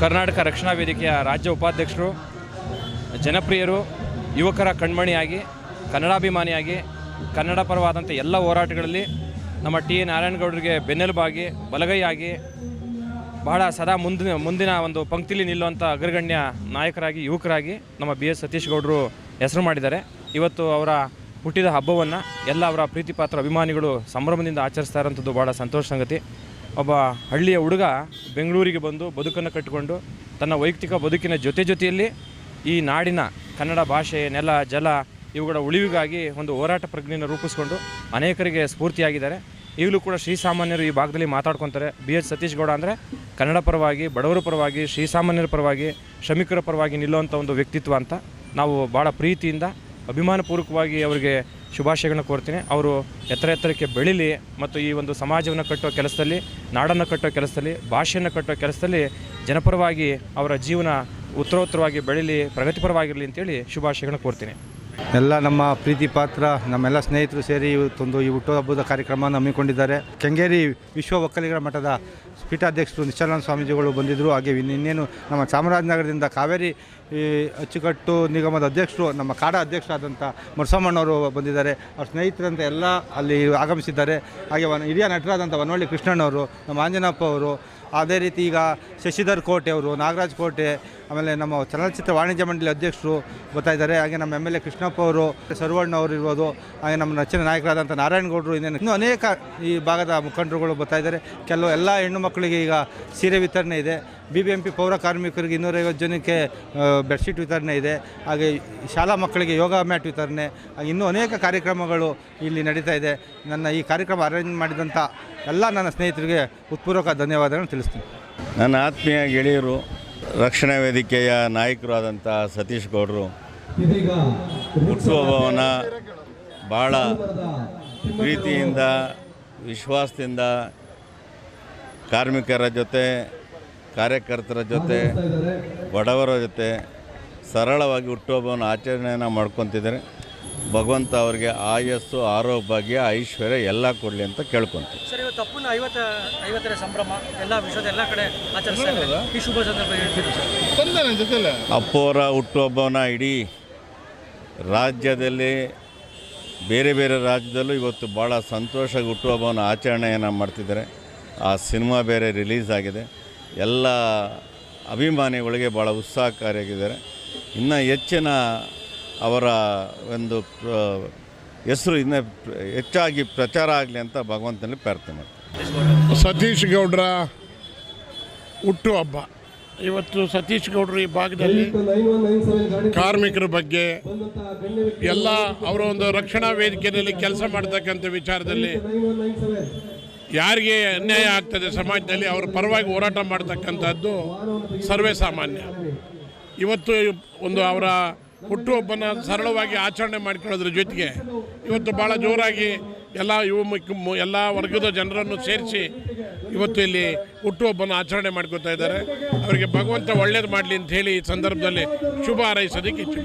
ಕರ್ನಾಟಕ ರಕ್ಷಣಾ ವೇದಿಕೆಯ ರಾಜ್ಯ ಉಪಾಧ್ಯಕ್ಷರು, ಜನಪ್ರಿಯರು, ಯುವಕರ ಕಣ್ಮಣಿಯಾಗಿ, ಕನ್ನಡಾಭಿಮಾನಿಯಾಗಿ, ಕನ್ನಡ ಪರವಾದಂಥ ಎಲ್ಲ ಹೋರಾಟಗಳಲ್ಲಿ ನಮ್ಮ ಟಿ. ನಾರಾಯಣಗೌಡರಿಗೆ ಬೆನ್ನೆಲುಬಾಗಿ, ಬಲಗೈಯಾಗಿ, ಬಹಳ ಸದಾ ಮುಂದಿನ ಮುಂದಿನ ಒಂದು ಪಂಕ್ತಿಲಿ ನಿಲ್ಲುವಂಥ ಅಗ್ರಗಣ್ಯ ನಾಯಕರಾಗಿ, ಯುವಕರಾಗಿ ನಮ್ಮ ಬಿ. ಎಸ್. ಸತೀಶ್ ಗೌಡರು ಹೆಸರು ಮಾಡಿದ್ದಾರೆ. ಇವತ್ತು ಅವರ ಹುಟ್ಟಿದ ಹಬ್ಬವನ್ನು ಎಲ್ಲ ಅವರ ಪ್ರೀತಿಪಾತ್ರ ಅಭಿಮಾನಿಗಳು ಸಂಭ್ರಮದಿಂದ ಆಚರಿಸ್ತಾ ಇರೋಂಥದ್ದು ಭಾಳ ಸಂತೋಷ ಸಂಗತಿ. ಒಬ್ಬ ಹಳ್ಳಿಯ ಹುಡುಗ ಬೆಂಗಳೂರಿಗೆ ಬಂದು ಬದುಕನ್ನು ಕಟ್ಟಿಕೊಂಡು ತನ್ನ ವೈಯಕ್ತಿಕ ಬದುಕಿನ ಜೊತೆ ಜೊತೆಯಲ್ಲಿ ಈ ನಾಡಿನ ಕನ್ನಡ ಭಾಷೆ, ನೆಲ, ಜಲ ಇವುಗಳ ಉಳಿವಿಗಾಗಿ ಒಂದು ಹೋರಾಟ ಪ್ರಜ್ಞೆಯನ್ನು ರೂಪಿಸಿಕೊಂಡು ಅನೇಕರಿಗೆ ಸ್ಫೂರ್ತಿಯಾಗಿದ್ದಾರೆ. ಈಗಲೂ ಕೂಡ ಶ್ರೀಸಾಮಾನ್ಯರು ಈ ಭಾಗದಲ್ಲಿ ಮಾತಾಡ್ಕೊತಾರೆ. ಬಿ ಎಚ್ ಸತೀಶ್ಗೌಡ ಅಂದರೆ ಕನ್ನಡ ಪರವಾಗಿ, ಬಡವರ ಪರವಾಗಿ ಶ್ರೀಸಾಮಾನ್ಯರ ಪರವಾಗಿ, ಶ್ರಮಿಕರ ಪರವಾಗಿ ನಿಲ್ಲುವಂಥ ಒಂದು ವ್ಯಕ್ತಿತ್ವ ಅಂತ ನಾವು ಭಾಳ ಪ್ರೀತಿಯಿಂದ, ಅಭಿಮಾನಪೂರ್ವಕವಾಗಿ ಅವರಿಗೆ ಶುಭಾಶಯಗಳನ್ನ ಕೋರ್ತೀನಿ. ಅವರು ಎತ್ತರ ಎತ್ತರಕ್ಕೆ ಬೆಳೀಲಿ ಮತ್ತು ಈ ಒಂದು ಸಮಾಜವನ್ನು ಕಟ್ಟೋ ಕೆಲಸದಲ್ಲಿ, ನಾಡನ್ನು ಕಟ್ಟೋ ಕೆಲಸದಲ್ಲಿ, ಭಾಷೆಯನ್ನು ಕಟ್ಟೋ ಕೆಲಸದಲ್ಲಿ ಜನಪರವಾಗಿ ಅವರ ಜೀವನ ಉತ್ತರೋತ್ತರವಾಗಿ ಬೆಳೀಲಿ, ಪ್ರಗತಿಪರವಾಗಿರಲಿ ಅಂತೇಳಿ ಶುಭಾಶಯಗಳನ್ನ ಕೋರ್ತೀನಿ. ಎಲ್ಲ ನಮ್ಮ ಪ್ರೀತಿ ಪಾತ್ರ, ನಮ್ಮೆಲ್ಲ ಸ್ನೇಹಿತರು ಸೇರಿ ಇವತ್ತೊಂದು ಈ ಹುಟ್ಟುಹಬ್ಬದ ಕಾರ್ಯಕ್ರಮವನ್ನು ಹಮ್ಮಿಕೊಂಡಿದ್ದಾರೆ. ಕೆಂಗೇರಿ ವಿಶ್ವ ಒಕ್ಕಲಿಗರ ಮಠದ ಪೀಠಾಧ್ಯಕ್ಷರು ನಿಶ್ಚಲಾನಂದ ಸ್ವಾಮೀಜಿಗಳು ಬಂದಿದ್ದರು ಹಾಗೆ ಇನ್- ಇನ್ನೇನು ನಮ್ಮ ಚಾಮರಾಜನಗರದಿಂದ ಕಾವೇರಿ ಈ ಅಚ್ಚುಕಟ್ಟು ನಿಗಮದ ಅಧ್ಯಕ್ಷರು, ನಮ್ಮ ಕಾಡ ಅಧ್ಯಕ್ಷರಾದಂಥ ಮುರಸಮ್ಮಣ್ಣವರು ಬಂದಿದ್ದಾರೆ. ಅವ್ರ ಸ್ನೇಹಿತರಂತೆ ಎಲ್ಲ ಅಲ್ಲಿ ಆಗಮಿಸಿದ್ದಾರೆ. ಹಾಗೆ ವನ, ಹಿರಿಯ ನಟರಾದಂಥ ವನವಳ್ಳಿ ಕೃಷ್ಣಣ್ಣವರು, ನಮ್ಮ ಆಂಜನಪ್ಪ ಅವರು, ಅದೇ ರೀತಿ ಈಗ ಶಶಿಧರ್ ಕೋಟೆ ಅವರು, ನಾಗರಾಜ್ ಕೋಟೆ, ಆಮೇಲೆ ನಮ್ಮ ಚಲನಚಿತ್ರ ವಾಣಿಜ್ಯ ಮಂಡಳಿ ಅಧ್ಯಕ್ಷರು ಬರ್ತಾ ಇದ್ದಾರೆ. ಹಾಗೆ ನಮ್ಮ ಎಂ ಎಲ್ ಎ ಕೃಷ್ಣಪ್ಪ ಅವರು, ಸರ್ವಣ್ಣ ಅವರು ಇರ್ಬೋದು, ಹಾಗೆ ನಮ್ಮ ನೆಚ್ಚಿನ ನಾಯಕರಾದಂಥ ನಾರಾಯಣಗೌಡರು ಇನ್ನೇನು, ಇನ್ನೂ ಅನೇಕ ಈ ಭಾಗದ ಮುಖಂಡರುಗಳು ಬರ್ತಾ ಇದ್ದಾರೆ. ಕೆಲವು ಎಲ್ಲ ಹೆಣ್ಣು ಮಕ್ಕಳಿಗೆ ಈಗ ಸೀರೆ ವಿತರಣೆ ಇದೆ. ಬಿ ಬಿ ಎಂ ಪಿ ಪೌರ ಕಾರ್ಮಿಕರಿಗೆ ಇನ್ನೂರೈವತ್ತು ಜನಕ್ಕೆ ಬೆಡ್ಶೀಟ್ ವಿತರಣೆ ಇದೆ ಹಾಗೆ ಶಾಲಾ ಮಕ್ಕಳಿಗೆ ಯೋಗ ಮ್ಯಾಟ್ ವಿತರಣೆ ಹಾಗೆ ಇನ್ನೂ ಅನೇಕ ಕಾರ್ಯಕ್ರಮಗಳು ಇಲ್ಲಿ ನಡೀತಾ ಇದೆ. ನನ್ನ ಈ ಕಾರ್ಯಕ್ರಮ ಅರೇಂಜ್ ಮಾಡಿದಂಥ ಎಲ್ಲ ನನ್ನ ಸ್ನೇಹಿತರಿಗೆ ಉತ್ಪೂರ್ವಕ ಧನ್ಯವಾದಗಳನ್ನು ತಿಳಿಸ್ತೀನಿ. ನನ್ನ ಆತ್ಮೀಯ ಗೆಳೆಯರು ರಕ್ಷಣಾ ವೇದಿಕೆಯ ನಾಯಕರು ಆದಂಥ ಸತೀಶ್ ಗೌಡರು ಹುಟ್ಟುಹಬ್ಬವನ್ನು ಭಾಳ ಪ್ರೀತಿಯಿಂದ ವಿಶ್ವಾಸದಿಂದ ಕಾರ್ಮಿಕರ ಜೊತೆ ಕಾರ್ಯಕರ್ತರ ಜೊತೆ ಬಡವರ ಜೊತೆ ಸರಳವಾಗಿ ಹುಟ್ಟುಹಬ್ಬವನ್ನು ಆಚರಣೆಯನ್ನು ಮಾಡ್ಕೊತಿದ್ದಾರೆ. ಭಗವಂತ ಅವರಿಗೆ ಆಯಸ್ಸು ಆರೋಗ್ಯ ಐಶ್ವರ್ಯ ಎಲ್ಲ ಕೊಡಲಿ ಅಂತ ಕೇಳ್ಕೊತೀವಿ. ಸರ್ ಇವತ್ತು ಅಪ್ಪನ ಐವತ್ತ ಐವತ್ತರ ಸಂಭ್ರಮ ಎಲ್ಲ ವಿಶ್ವದ ಎಲ್ಲ ಕಡೆ ಆಚರಿಸ್ತಾ ಈ ಶುಭ ಸಂದರ್ಭ ಹೇಳ್ತೀರಿ ಸರ್? ಅಪ್ಪವರ ಹುಟ್ಟುಹಬ್ಬವನ್ನು ಇಡೀ ರಾಜ್ಯದಲ್ಲಿ ಬೇರೆ ಬೇರೆ ರಾಜ್ಯದಲ್ಲೂ ಇವತ್ತು ಭಾಳ ಸಂತೋಷ ಹುಟ್ಟುಹಬ್ಬವನ್ನು ಆಚರಣೆಯನ್ನು ಮಾಡ್ತಿದ್ದಾರೆ. ಆ ಸಿನಿಮಾ ಬೇರೆ ರಿಲೀಸ್ ಆಗಿದೆ. ಎಲ್ಲ ಅಭಿಮಾನಿಗಳಿಗೆ ಭಾಳ ಉತ್ಸಾಹಕಾರಿಯಾಗಿದ್ದಾರೆ. ಇನ್ನು ಹೆಚ್ಚಿನ ಅವರ ಒಂದು ಹೆಸರು ಇನ್ನೂ ಹೆಚ್ಚಾಗಿ ಪ್ರಚಾರ ಆಗಲಿ ಅಂತ ಭಗವಂತನಲ್ಲಿ ಪ್ರಾರ್ಥನೆ ಮಾಡ್ತೀನಿ. ಸತೀಶ್ ಗೌಡ್ರ ಹುಟ್ಟುಹಬ್ಬ ಇವತ್ತು ಸತೀಶ್ ಗೌಡ್ರು ಈ ಭಾಗದಲ್ಲಿ ಕಾರ್ಮಿಕರ ಬಗ್ಗೆ ಎಲ್ಲ ಅವರ ಒಂದು ರಕ್ಷಣಾ ವೇದಿಕೆಯಲ್ಲಿ ಕೆಲಸ ಮಾಡ್ತಕ್ಕಂಥ ವಿಚಾರದಲ್ಲಿ ಯಾರಿಗೆ ಅನ್ಯಾಯ ಆಗ್ತದೆ ಸಮಾಜದಲ್ಲಿ ಅವರ ಪರವಾಗಿ ಹೋರಾಟ ಮಾಡ್ತಕ್ಕಂಥದ್ದು ಸರ್ವೇ ಸಾಮಾನ್ಯ. ಇವತ್ತು ಒಂದು ಅವರ ಹುಟ್ಟುಹಬ್ಬನ ಸರಳವಾಗಿ ಆಚರಣೆ ಮಾಡ್ಕೊಳ್ಳೋದ್ರ ಜೊತೆಗೆ ಇವತ್ತು ಭಾಳ ಜೋರಾಗಿ ಎಲ್ಲ ಯುವ ಎಲ್ಲ ವರ್ಗದ ಜನರನ್ನು ಸೇರಿಸಿ ಇವತ್ತು ಇಲ್ಲಿ ಹುಟ್ಟುಹಬ್ಬನ ಆಚರಣೆ ಮಾಡ್ಕೋತಾ ಇದ್ದಾರೆ. ಅವರಿಗೆ ಭಗವಂತ ಒಳ್ಳೇದು ಮಾಡಲಿ ಅಂತ ಹೇಳಿ ಈ ಸಂದರ್ಭದಲ್ಲಿ ಶುಭ ಹಾರೈಸೋದಕ್ಕೆ ಇಚ್ಛೆ